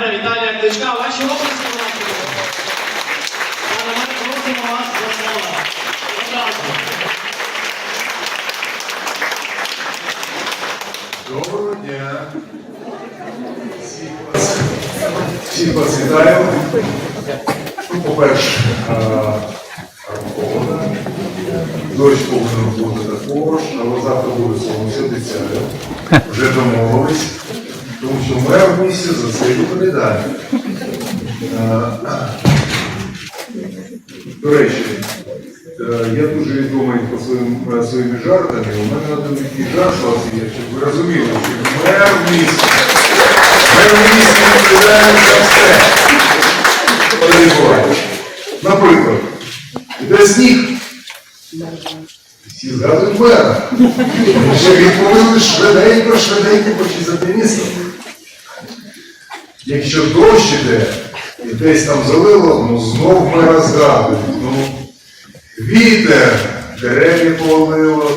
Мера Віталія Кличка. Ваші оплески, будь. Пане мер, просимо вас до слова. Доброго дня. Всіх вас, вітаю. Ну, по-перше, а, погода. Дощ повинен бути також, але завтра буде сонце, обіцяю. Вже домовились, тому що мер в місті за це відповідає. А, До речі, е, я дуже відомий по своїм, е, своїми жартами. У мене один такий жарт у вас є, щоб ви розуміли, що мер в місті. Мер в місті відповідає за все. Миколаївич, Наприклад, іде сніг. Всі згадують мера. Що він повинен швиденько, швиденько почистити місто. Якщо дощ іде, і десь там залило, ну знов мера згадують. Ну, вітер, дерев'я повалило,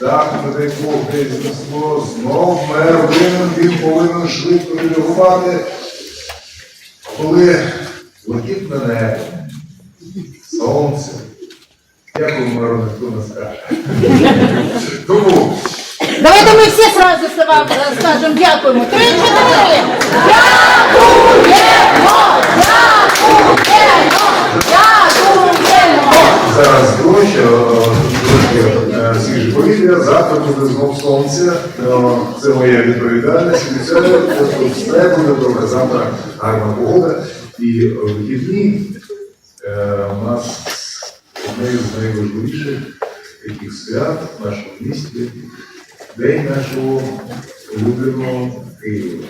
там, не дай Бог десь знесло, знов мер винен, він повинен швидко реагувати. Коли блакитне небо, сонце, як у меру ніхто не скаже. Тому Давайте ми всі сразу скажемо дякуємо. Три, чотири. Дякуємо! Дощ, е, е, свіже повітря, завтра буде знов сонце. Це моя відповідальність. Обіцяю, все буде добре. Завтра гарна погода. І е, вихідні е, у нас одне з найважливіших таких свят в нашому місті. День нашого улюбленого Києва.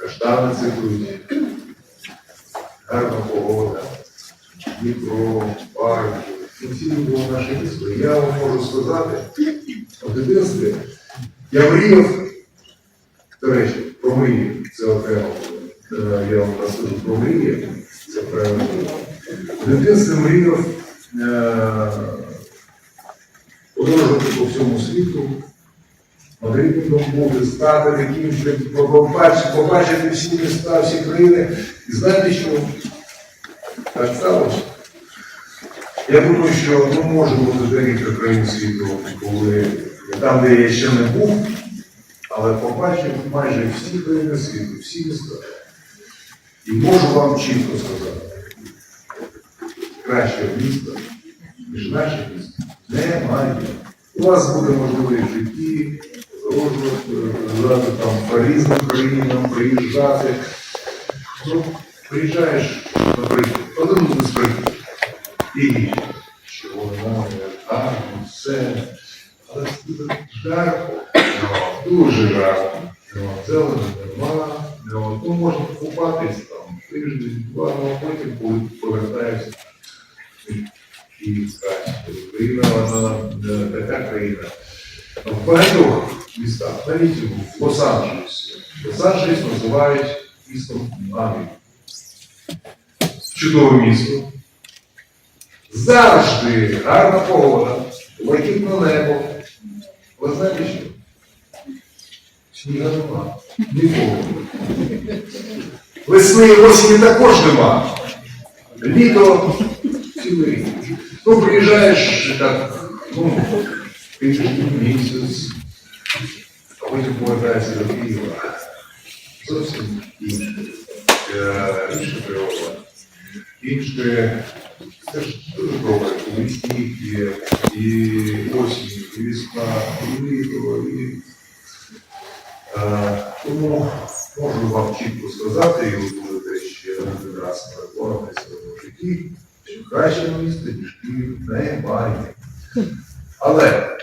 Каштани цвітуть, гарна погода. Дніпро, ну, всі було наше місто. Я вам можу сказати, в дитинстві я мріяв, до речі, про мрії, це окремо. Е, Я вам розкажу про мрії, це окремо. В дитинстві мріяв е, подорожувати по всьому світу, Мадридом бути, стати таким, щоб побачити всі міста, всі країни. І знаєте, що так? Я думаю, що ну, може бути декілька країн світу, коли там, де я ще не був, але побачив майже всі країни світу, всі міста. І можу вам чітко сказати, кращого міста, ніж наше місто, немає. У вас буде можливість в житті, там по різним країнам, приїжджати. Ну, приїжджаєш, наприклад, один з приклад. І що вона гарно, все. Але дуже жарко, дуже жарко. Ну, Зелені нема. Ну, ну, можна купатись там тиждень, два, ну, а потім повертаєшся. Київська Україна, вона е, така країна. В багатьох містах, навіть в Лос-Анджелесі. Лос-Анджелес називають містом Америки. Чудове місто. Завжди гарна погода, блакитне небо. Ви знаєте що? Сніга нема. Ніколи. Весни і осені також нема. Літо цілий рік. Ну, приїжджаєш так, ну, тиждень, місяць, а потім повертаєшся до Києва. Зовсім інше. Е, Інша природа. Інше. Це ж дуже добре, коли сніг є, і осінь, і весна, і літо, і Е, Тому можу вам чітко сказати, і ви будете ще один раз переконатися в своєму житті, що кращого міста, ніж Київ, немає. Але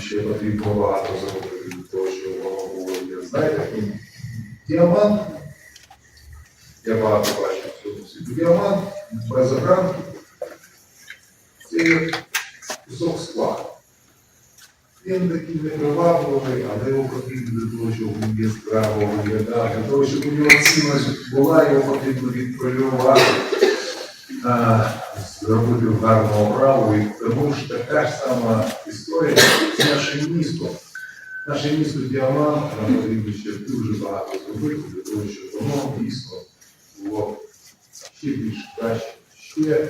ще потрібно багато зробити для того, воно було, як знаєте, діамант. Я багато бачив в цьому світі. Діамант без огранки. Це кусок скла. Він такий непривабливий, але його потрібно для того, щоб він яскраво виглядав, для того, щоб у нього цінність була, його потрібно відполювати, зробити гарну оправу. І тому ж така ж сама історія з нашим містом. Наше місто Діамант, нам потрібно ще дуже багато зробити для того, щоб воно дійсно було ще більш краще, ще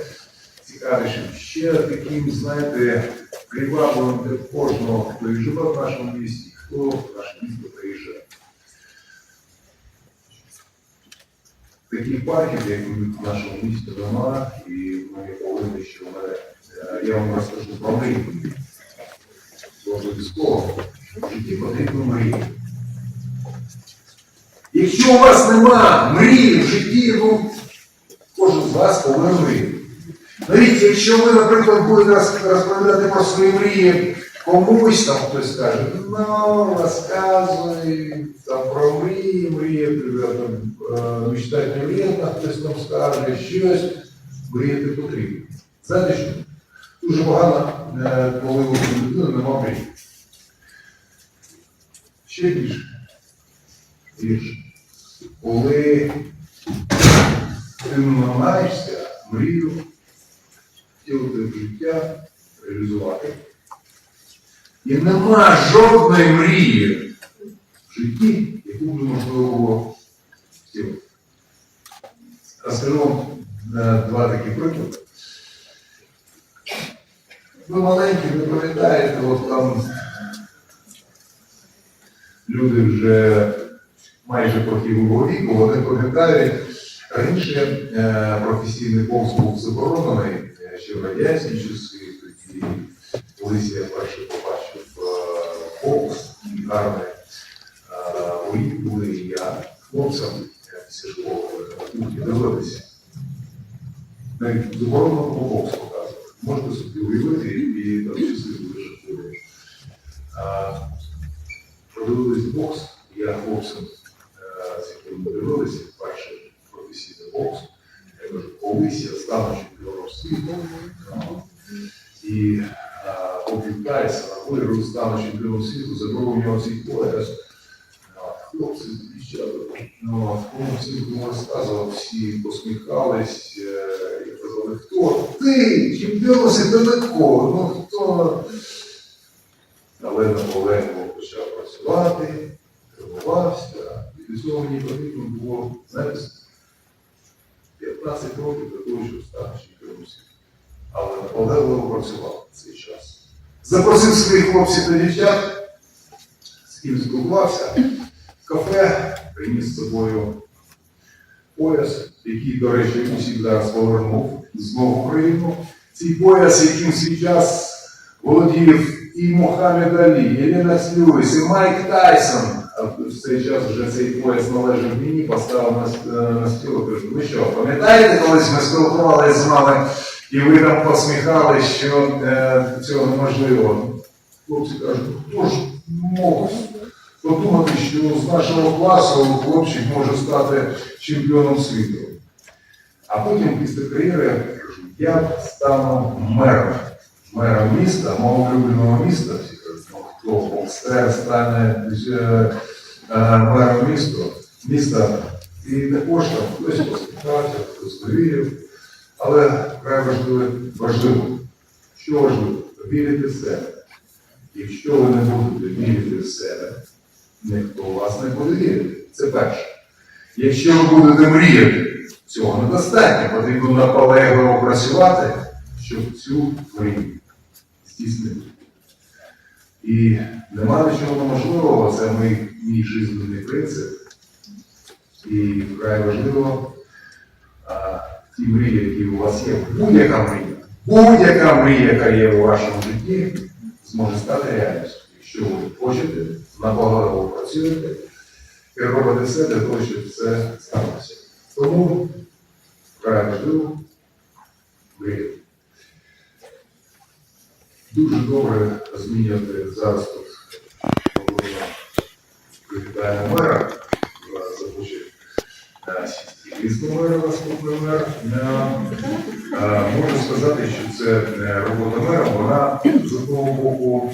цікавішим, ще таким, знаєте, привабливим для кожного, хто і живе в нашому місті, хто в наше місто приїжджає. Таких парків, як в нашому місті, нема, і ми повинні, що ми, е, я вам розкажу про мрію. Обов'язково в житті потрібно мріяти. Якщо у вас нема мрії в житті, ну, кожен з вас повинен мріяти. Навіть якщо ви, наприклад, будете розповідати про свої мрії комусь, там хтось скаже, ну, розказуй там, про мрії, мрії, там, е, мечтати не хтось там скаже, щось, мріяти потрібно. Знаєте що? Дуже погано, е, коли у людини нема мрії. Ще більше. Більше. Коли ти намагаєшся мрію втілити життя, реалізувати. І нема жодної мрії в житті, яку б неможливо було втілити. Е, два такі приклади. Ви маленькі, ви пам'ятаєте, от там люди вже майже похилого віку, вони пам'ятають, раніше е, професійний був заборонений е, ще в радянські часи, тоді колись я вперше побачив е, бокс, гарний були, і я хлопцям після школи дивилися. Навіть заборонено було бокс показувати. Можете собі уявити І Бобі Тайсон, а виграв стану чемпіоном світу, забрав у нього цей пояс. Хлопці дівчата, ну, кому всім розказував, всі посміхались е, і казали, хто? Ти, чемпіон світу далеко, ну хто? Але наполегливо почав працювати, тренувався, і до цього мені потрібно було, знаєте, 15 років для того, щоб стати чемпіоном світу. Але наполегливо працював в цей час. Запросив своїх хлопців та дівчат, з ким спілкувався, кафе, приніс з собою пояс, який, до речі, усіх зараз повернув знову в Україну. Цей пояс, яким в свій час володів і Мухаммед Алі, і Ленокс Льюіс, і Майк Тайсон. В цей час вже цей пояс належав мені, поставив на, на стіл і кажу, ну що, пам'ятаєте, колись ми спілкувалися з вами, і ви там посміхались, що е, цього неможливо. Хлопці кажуть, хто ж мог подумати, що з нашого класу хлопчик може стати чемпіоном світу. А потім після кар'єри кажу, я стану мером. Мером міста, мого улюбленого міста. Всі кажуть, ну хто боксер стане е, е, мером міста, міста. І також там хтось посміхався, хтось повірив. Але вкрай важливо, важливо, що важливо, вірити в себе. Якщо ви не будете вірити в себе, ніхто вас не буде вірити. Це перше. Якщо ви будете мріяти, цього недостатньо, потрібно наполегливо працювати, щоб цю мрію здійснити. І нема нічого неможливого, це мій, мій жизненний принцип. І вкрай важливо ті мрії, які у вас є, будь-яка мрія, будь-яка мрія, яка є у вашому житті, зможе стати реальністю, якщо ви хочете, наполегливо працюєте і робите все для того, щоб це сталося. Тому вкрай важливо мріяти. Дуже добре змінювати зараз тут. Привітаємо мера. Міського мера наступний мер. Можу сказати, що це робота мера, вона з одного боку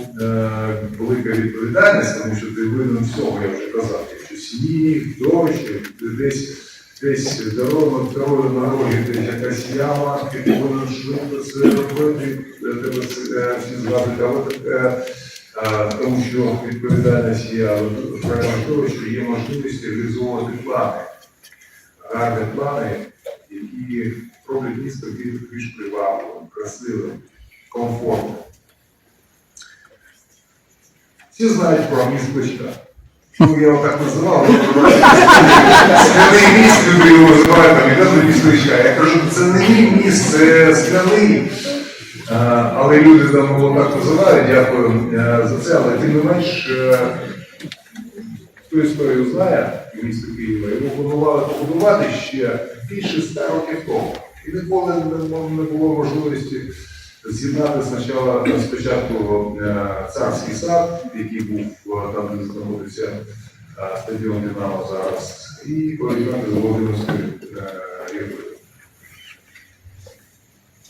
велика відповідальність, тому що ти винен всього, я вже казав, якщо сніг, дощ, десь десь дорога, дорога на дорозі, десь якась яма, ти повинен швидко це робити, тебе всі згадують, але. Тому що відповідальність є але що є можливість реалізовувати плани, гарні плани, які роблять місто більш- привабливим, красивим, комфортним. Всі знають про міст Кличка. Ну, я його так називав, скляний міст, люди його називають, там, і кажуть міст Кличка. Я кажу, це не мій міст, це скляний. Але люди там його так називають, дякую е, за це, але тим не менш, е, хто історію знає місто Києва, його планували побудувати ще більше ста років тому. І ніколи не, було можливості з'єднати спочатку, спочатку е, царський сад, який був е, там, де знаходиться е, стадіон Динамо зараз, і поєднати з Володимирською рікою.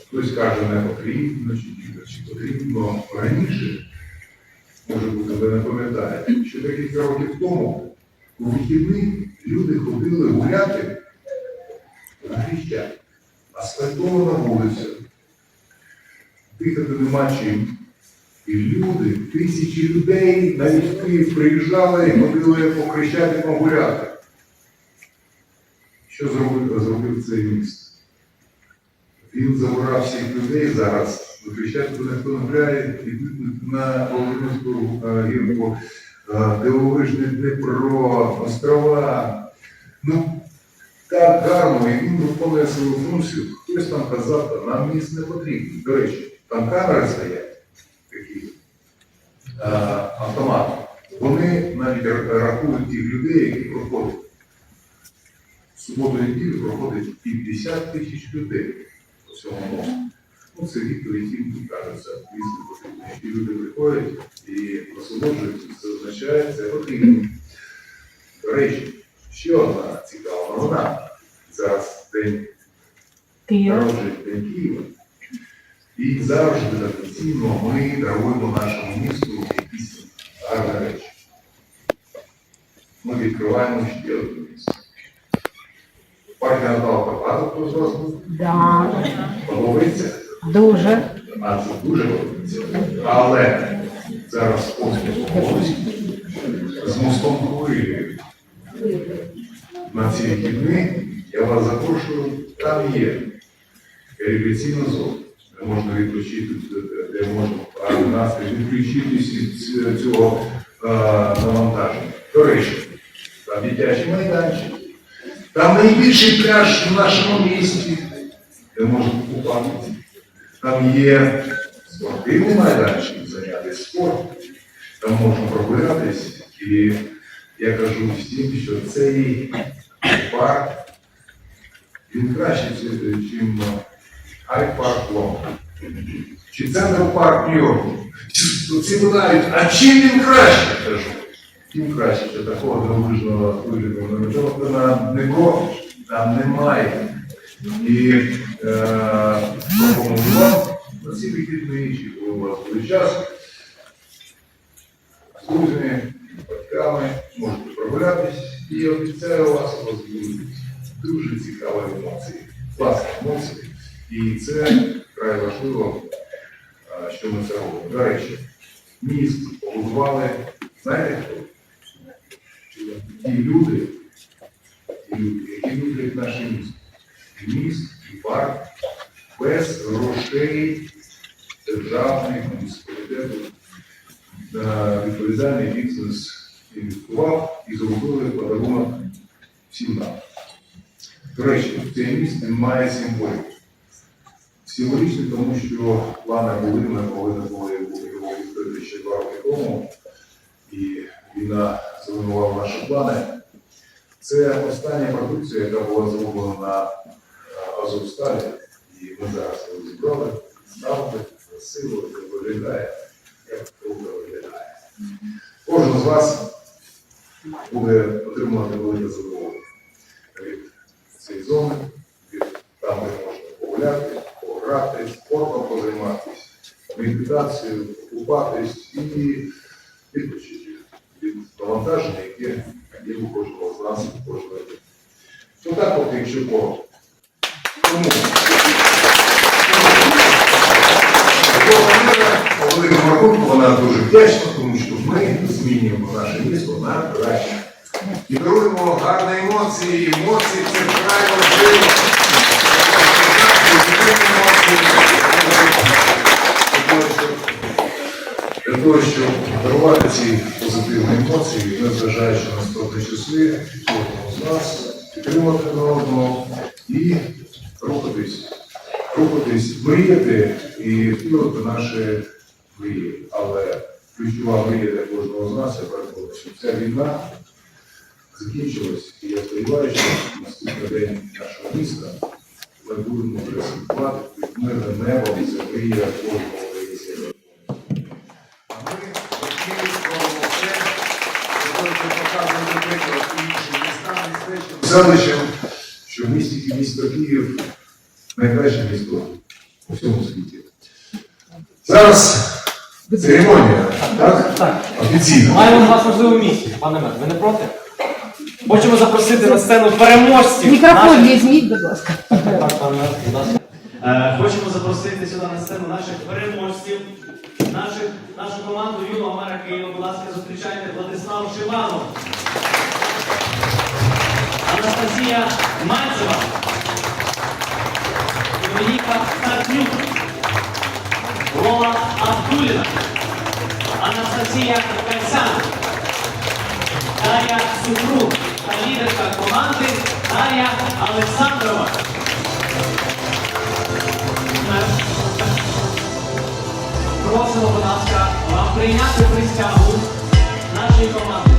Хтось каже, не потрібно, чи потрібно раніше, може бути, ви не пам'ятаєте, що декілька років тому у вихідні люди ходили гуляти на Хреща, асфальтована вулиця, дихати нема чим. І люди, тисячі людей навіть в приїжджали і ходили по Хрещатикам гуляти. Що зробив, зробив цей міст? Він забирав всіх людей зараз. Виключати не йдуть на Володимирську е, гірку, е, дивовижний Дніпро, острова. Ну, так гарно, і він виконує свою функцію. Хтось там казав, нам міст не потрібен. До речі, там камери стоять, такі е, автомати. Вони навіть рахують тих людей, які проходять. В суботу неділю проходить 50 тисяч людей по всьому мосту. Ну, це відповідь їм кажеться, місто потрібно. І люди приходять і насолоджуються, це означає, це потрібно. До речі, ще одна цікава новина. Зараз день народження День Києва. І завжди традиційно ми даруємо нашому місту якісь гарні речі. Ми відкриваємо ще одне місце. Пані Наталка, багато хто з вас був? Да, подобається? Дуже. Це дуже подобається. Але зараз область з мостом хвилі. На ці вихідні я вас запрошую, там є рекреаційна зона, де можна відпочити, де- можна настрій, відключитись від цього е, навантаження. До речі, там дитячий майданчик. Там найбільший пляж в нашому місті, де можна купатися. Там є спортивний майданчик, зайнятися спортом, там можна прогулятись. І я кажу всім, що цей парк, він краще, ніж Хайд парк Лондон. Чи Центр парк Нью-Йорку. Всі питають, а чим він краще? Кажу, тим краще, що такого дивовижного вигляду не видно. На Дніпро там немає. І е, вам на ці вихідні, чи коли у вас буде час, з батьками, можете прогулятись. І обіцяю вас, у вас будуть дуже цікаві емоції, класні емоції. І це вкрай важливо, е, що ми робимо. До речі, міст побудували, знаєте хто? Ті люди, які люблять наше місто. Міст, парк без грошей державних муніципалітету відповідальний бізнес інвестував і зробили подарунок всім нам. До речі, цей міст він має символіку. Символічний, тому що плани були, ми повинні були його відкрити ще два роки тому, і війна зруйнувала наші плани. Це остання продукція, яка була зроблена на е, Азовсталі, і ми зараз його зібрали, ставте красиво і виглядає, як круто виглядає. Кожен з вас буде отримувати велике задоволення від цієї зони, від там, де можна погуляти, пограти, спортом позайматися, медитацію, купатись і відпочити від навантаження, яке є у кожного з нас кожного дня. Ну так от, якщо по тому по великому рахунку вона дуже вдячна, тому що ми змінюємо наше місто на краще. І даруємо гарні емоції, емоції це вкрай важливо. Для того, щоб- дарувати ці позитивні емоції, незважаючи на складні часи, кожному з нас підтримати один одного і рухатись, рухатись, мріяти і втілити наші мрії. Але ключова мрія для кожного з нас, я переконаний, що ця війна закінчилась, і я сподіваюся, що наступний день нашого міста ми будемо святкувати під мирним небом, це мрія кожного селищам, що в місті місто Київ найкраще місто у всьому світі. Зараз церемонія, так? Так. Офіційно. Маємо вас важливу місію, пане мер. Ви не проти? Хочемо запросити на сцену переможців. Мікрофон наших- візьміть, будь ласка. Так, пане мер, будь ласка. Е, Хочемо запросити сюди на сцену наших переможців, наших, нашу команду Юного мера Києва. Будь ласка, зустрічайте Владислав Шиванов, Анастасія Мальцева, Анжеліка Сартюк, Лола Абдуліна, Анастасія Кальцян, Дар'я Супру та лідерка команди Дар'я Олександрова. Просимо, будь ласка, вам прийняти присягу нашої команди.